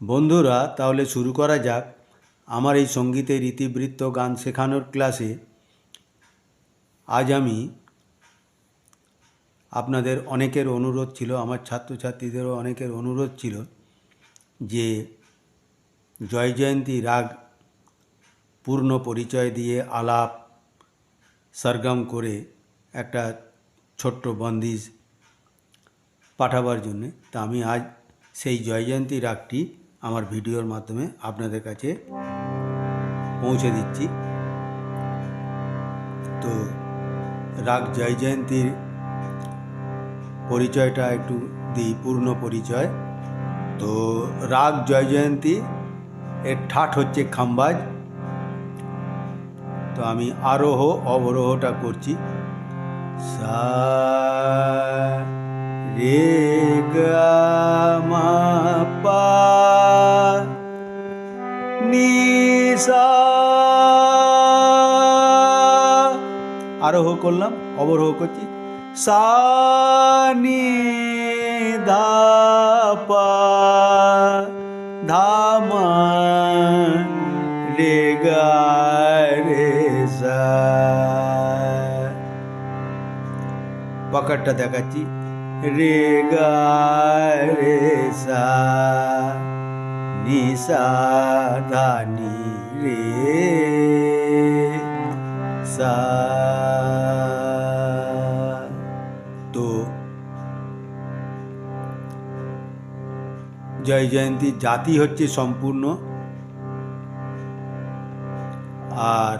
বন্ধুরা, তাহলে শুরু করা যাক। আমার এই সঙ্গীতের ইতিবৃত্ত গান শেখানোর ক্লাসে আজ আমি আপনাদের অনেকের অনুরোধ ছিল, আমার ছাত্রছাত্রীদেরও অনেকের অনুরোধ ছিল যে জয়জয়ন্তী রাগ, পূর্ণ পরিচয় দিয়ে আলাপ, সরগম করে একটা ছোট্ট বন্দিশ পাঠাবার জন্যে। তা আমি আজ সেই জয়জয়ন্তী রাগটি আমার ভিডিওর মাধ্যমে আপনাদের কাছে পৌঁছে দিচ্ছি। তো রাগ জয়জয়ন্তীর পরিচয়টা একটু দিই, পূর্ণ পরিচয়। তো রাগ জয় জয়ন্তী, এর ঠাট হচ্ছে খাম্বাজ। তো আমি আরোহ অবরোহটা করছি। সা রে গা আরোহ করলাম, অবরোহ করছি। সা নি ধা পা ধা রে গা রে পকেটটা দেখাচ্ছি। রে গা রে সা, নি সা ধা নি রে জয় জয়ন্তী, জাতি হচ্ছে সম্পূর্ণ। আর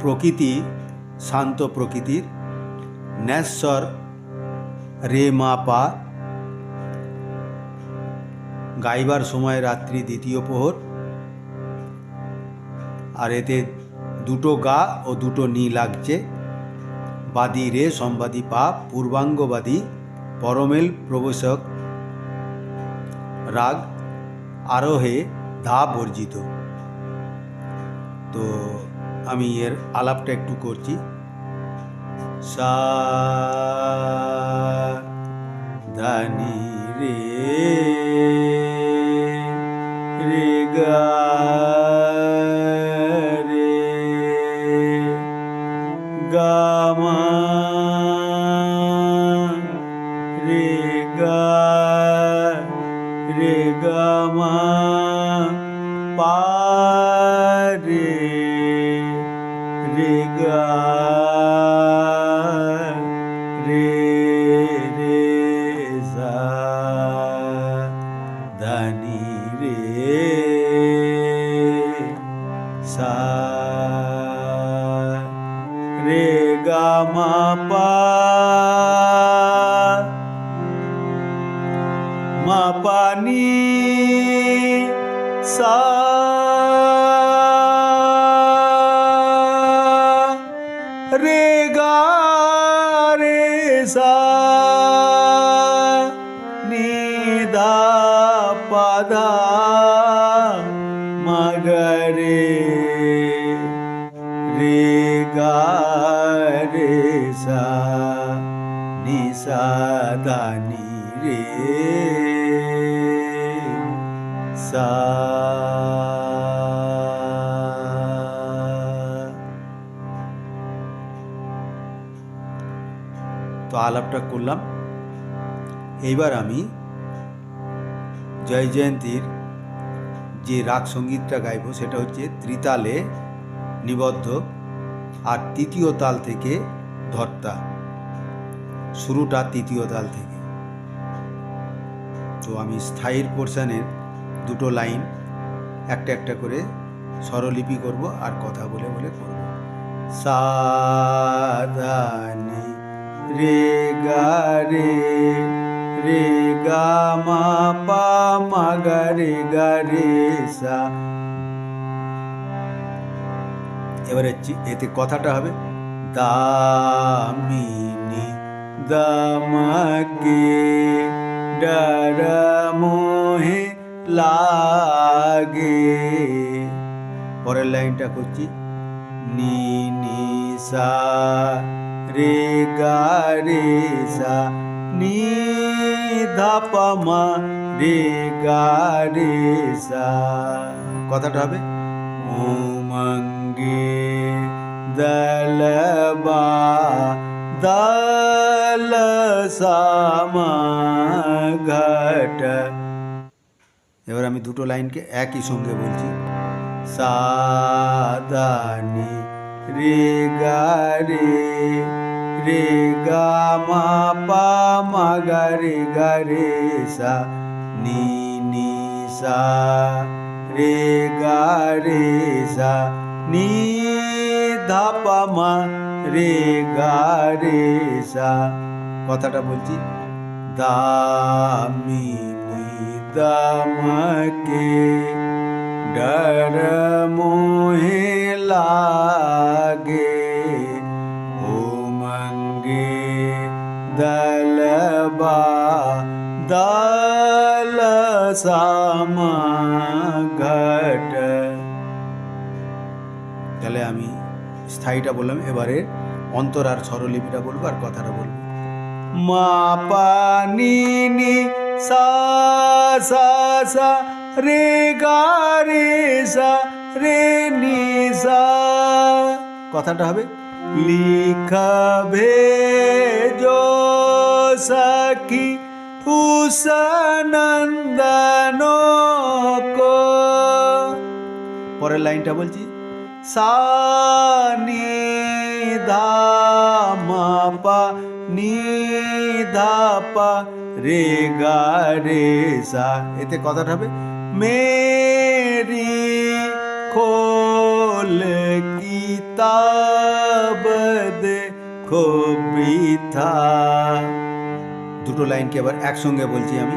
প্রকৃতি, শান্ত প্রকৃতির। ন্যাশ্বর রে মা পা। গাইবার সময় রাত্রি দ্বিতীয় প্রহর। আর এতে দুটো গা ও দুটো নি লাগছে। বাদী রে, সম্বাদী পা, পূর্বাঙ্গবাদী, পরমেল প্রবেশক রাগ আরোহে ধা বর্জিত। তো আমি এর আলাপটা একটু করছি। সা রে রে গা রে গা রে রে সা ধানি রে সা রে গা মা পা মা পানি সা নি দা পা ধা মা গা রে রে গা রে সা নি সা দা নি রে সা তো আলাপটা করলাম এইবার আমি জয় জয়ন্তীর যে রাগ সঙ্গীতটা গাইব, সেটা হচ্ছে ত্রিতালে নিবদ্ধ আর তৃতীয় তাল থেকে ধর্তা। শুরুটা তৃতীয় তাল থেকে। তো আমি স্থায়ীর পোর্শনের দুটো লাইন একটা একটা করে স্বরলিপি করব আর কথা বলে বলে করব সাধানি রে গা রে রে গা মা মা গা রে সা। এবারে এতে কথাটা হবে, দামিনী দামাকে ডর মোহে লাগে। পরের লাইনটা করছি নি নি সা রে গা রে সা, নি ধা রে গা রে সা কথাটা হবে, উমঙ্গে দলবা দল সামা ঘট এবার আমি দুটো লাইনকে একই সঙ্গে বলছি, সাদানি রে গা রে রে গা মা পা মা গা রে গা রে সা নি নি সা রে গা, রে সা নি ধা মা, রে গা, রে সা। কথাটা বলছি দামিনী দমকে ডর মোহে লাগে। সামা ঘট তাহলে আমি স্থায়ীটা বললাম, এবারে অন্তর আর স্বরলিপিটা বলব আর কথাটা বলব। মা পা নি সা সা সা, রে গা, রে সা, রে নি সা। কথাটা হবে লিখবে যো সখী উষানন্দন পরের লাইনটা বলছি সা নি ধা মা পা, নি ধা পা, রে গা, রে সা। এতে কথাটা হবে, মেরি খোল কিতাব দেখো বিথা দুটো লাইনকে আবার একসঙ্গে বলছি আমি?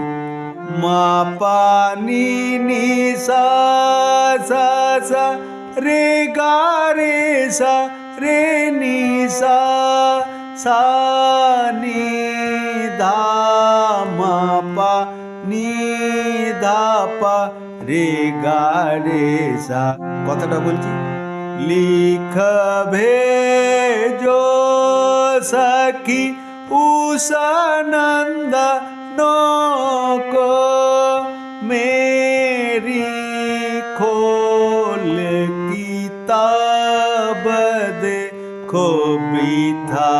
মা পা নি নি সা সা সা, রে গা, রে সা, রে নি সা সা, নি ধা মা পা, নি ধা পা, রে গা, রে সা। কথাটা বলছি? লিখবে যো সখী উষানন্দ को मेरी खोल किताब देखो বিথা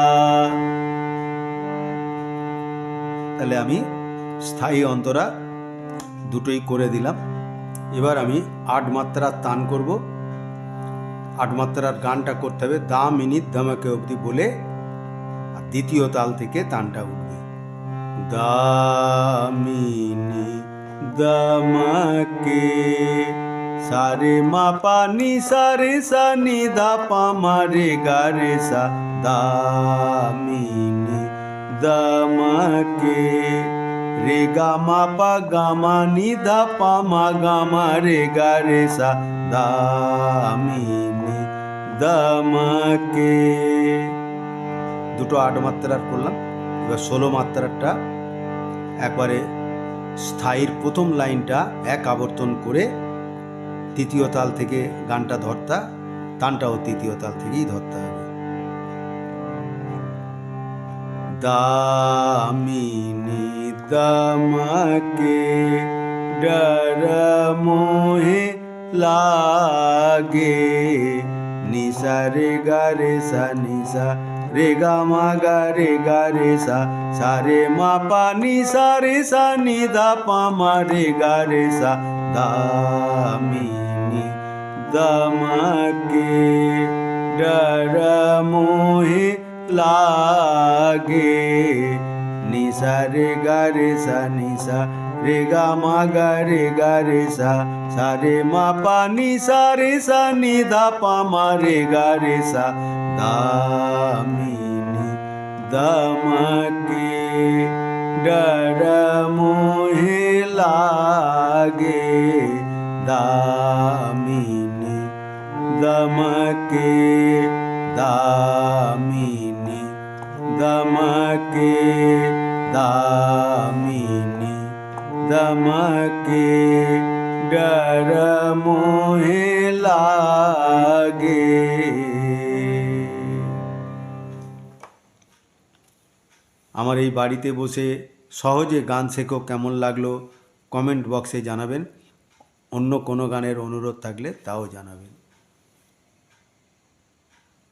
তাহলে আমি স্থায়ী অন্তরা দুটোই করে দিলাম এবার আমি আট মাত্রার তান করব আট মাত্রার গানটা করতে হবে দা মিনিট দামাকে অবধি বলে আর দ্বিতীয় তাল থেকে তানটা উঠবে। দামিনী দমকে, সারে মা পানি, সারে সা নি ধা পা মা রে রে সা। দামিনী দমকে, রে গা মা পা গা মা নি ধা পা মা গা মা, রে গা রে সা। দামিনী দমকে দুটো আট মাত্রার করলাম। এবার ষোলো মাত্রারটা একবারে স্থায়ীর প্রথম লাইনটা এক আবর্তন করে তৃতীয় তাল থেকে গানটা ধরতা, তানটাও তৃতীয় তাল থেকেই ধরতে হবে। দামিনী দমকে ডর মোহে লাগে নিসা রে সা নিসা রে গা মা গা রে গা রে সা সা রে মা পা নি সা রে সা নি ধা পা মা রে গা রে সা দামিনী দমকে ডর মোহে লাগে নিসা রে গা রে সা নিসা রে গা মা গা রে গা রে সা সা রে মা পা নি সা রে সা নি ধা পা মা রে গা রে সা दमके डर मोहलागे दामि दमके दामि दमके दामि दमके डर मोहलागे আমার এই বাড়িতে বসে সহজে গান শেখো কেমন লাগল কমেন্ট বক্সে জানাবেন। অন্য কোনো গানের অনুরোধ থাকলে তাও জানাবেন।